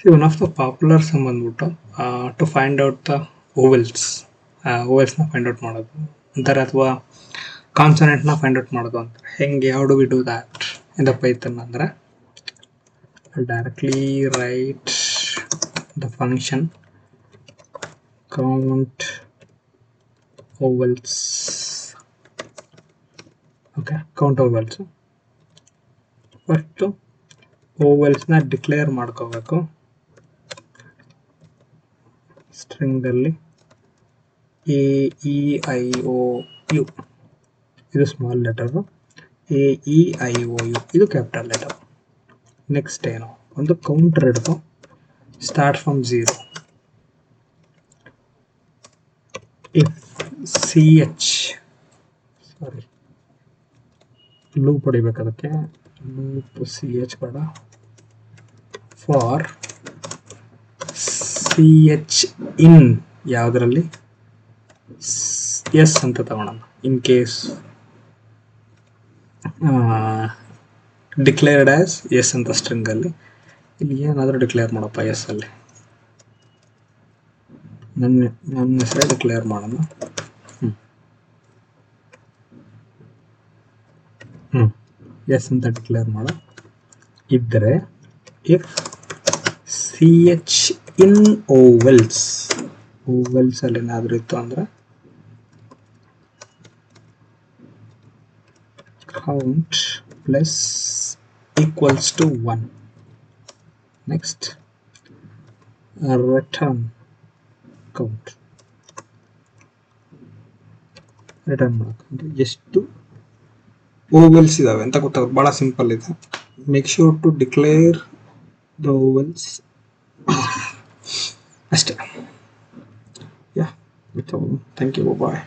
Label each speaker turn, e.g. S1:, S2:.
S1: See, one of the popular sum ಬಂದ್ಬಿಟ್ಟು to find out the vowels ಓವೆಲ್ಸ್ನ find out ಮಾಡೋದು. ಅಂತಾರೆ ಅಥವಾ ಕಾನ್ಸನೆಂಟ್ನ ಫೈಂಡ್ ಔಟ್ ಮಾಡೋದು ಅಂತ. ಹೆಂಗೆ how do we do that in the Python ಅಂದರೆ directly write the function count ovals. Okay count vowels first ಓವಲ್ಸ್ನ declare ಮಾಡ್ಕೋಬೇಕು. ಸ್ಟ್ರಿಂಗಲ್ಲಿ A E I O U ಇದು small letter A E I O U ಇದು capital letter next ಏನು? ಒಂದು counter ಹಿಡಿದು start from zero if C H sorry loop ಹೊಡಿಬೇಕು ಅದಕ್ಕೆ loop C H ಬೇಡ. For C H in ಯಾವುದರಲ್ಲಿ? S ಅಂತ ತಗೊಳ್ಳೋಣ in case declared as S ಅಂತ ಸ್ಟ್ರಿಂಗಲ್ಲಿ ಇಲ್ಲಿ ಏನಾದರೂ ಡಿಕ್ಲೇರ್ ಮಾಡಪ್ಪ ಎಸ್ ಅಲ್ಲಿ. ನನ್ನ ನನ್ನ ಹೆಸರೇ ಡಿಕ್ಲೇರ್ ಮಾಡೋಣ. ಹ್ಞೂ ಹ್ಞೂ ಎಸ್ ಅಂತ ಡಿಕ್ಲೇರ್ ಮಾಡೋ. ಇದ್ದರೆ if C H in vowels vowels ಅಲ್ಲಿ ಏನಾದರೂ ಇತ್ತು ಅಂದರೆ? Count plus equals to one next return count return ಮಾಡೋಕ್ಕಂದ್ರೆ ಎಷ್ಟು ಓವೆಲ್ಸ್ ಇದಾವೆ ಅಂತ ಗೊತ್ತಾಗುತ್ತೆ. ಭಾಳ ಸಿಂಪಲ್ ಇದೆ. Make sure to declare the vowels ಅಷ್ಟೇ ಯಾ ಥ್ಯಾಂಕ್ ಯು ಬಾಯ್